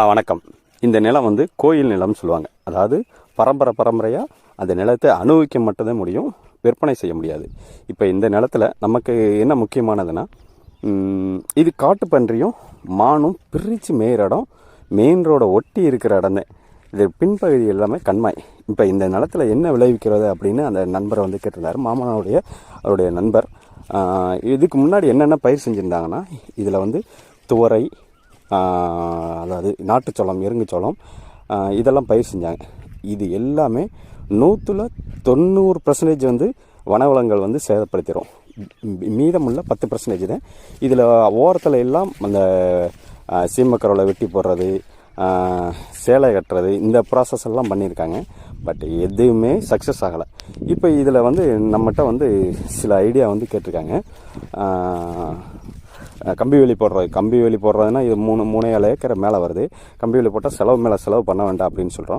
வணக்கம். இந்த நிலம் வந்து கோயில் நிலம்னு சொல்லுவாங்க. அதாவது பரம்பரை பரம்பரையாக அந்த நிலத்தை அனுபவிக்க மட்டும்தான் முடியும் விற்பனை செய்ய முடியாது. இப்போ இந்த நிலத்தில் நமக்கு என்ன முக்கியமானதுன்னா இது இது காட்டுப்பன்றியும் மானும் பிரித்து மேயிற இடம் மெயின் ரோடை ஒட்டி இருக்கிற இடம் தான் இது பின்பகுதி எல்லாமே கண்மாய். இப்போ இந்த நிலத்தில் என்ன விளைவிக்கிறது அப்படின்னு அந்த நண்பரை வந்து கேட்டிருந்தாரு. மாமனாருடைய அவருடைய நண்பர். இதுக்கு முன்னாடி என்னென்ன பயிர் செஞ்சுருந்தாங்கன்னா இதில் வந்து துவரை அதாவது நாட்டுச்சோளம் எருங்குச்சோளம் இதெல்லாம் பயிர் செஞ்சாங்க. இது எல்லாமே நூற்றுல தொண்ணூறு பர்சன்டேஜ் வந்து வனவளங்கள் வந்து சேதப்படுத்திடும் மீதமுள்ள பத்து பர்சன்டேஜ் தான். இதில் ஓரத்தில் எல்லாம் அந்த ஆஹ் வெட்டி போடுறது சேலை கட்டுறது இந்த ப்ராசஸ் எல்லாம் பண்ணியிருக்காங்க. பட் எதுவுமே சக்ஸஸ் ஆகலை. இப்போ இதில் வந்து நம்மகிட்ட வந்து சில ஐடியா வந்து கேட்டிருக்காங்க. கம்பி வேலி போடுறது கம்பி வேலி போடுறதுன்னா இது மூணு மூணே ஏழு ஏக்கர் மேலே வருது. கம்பி வேலி போட்டால் செலவு மேலே செலவு பண்ண வேண்டாம் அப்படின்னு சொல்கிறோம்